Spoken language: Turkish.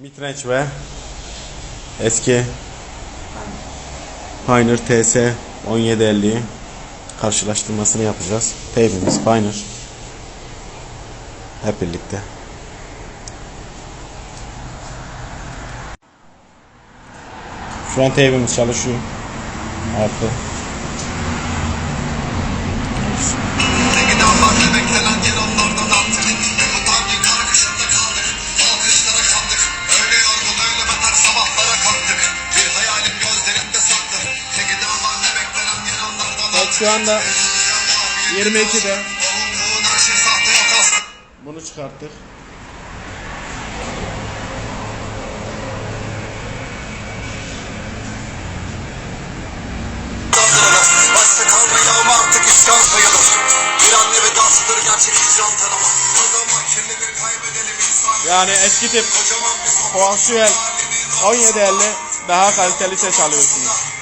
Midrange ve eski Pioneer TS 1750 karşılaştırmasını yapacağız. Teybimiz Pioneer. Hep birlikte. Şu an teybimiz çalışıyor. Artı. Zaman kirli bir kaybedelim insan Yani eski tip Koaksiyel halinin 1750 daha kaliteli ses alıyorsunuz.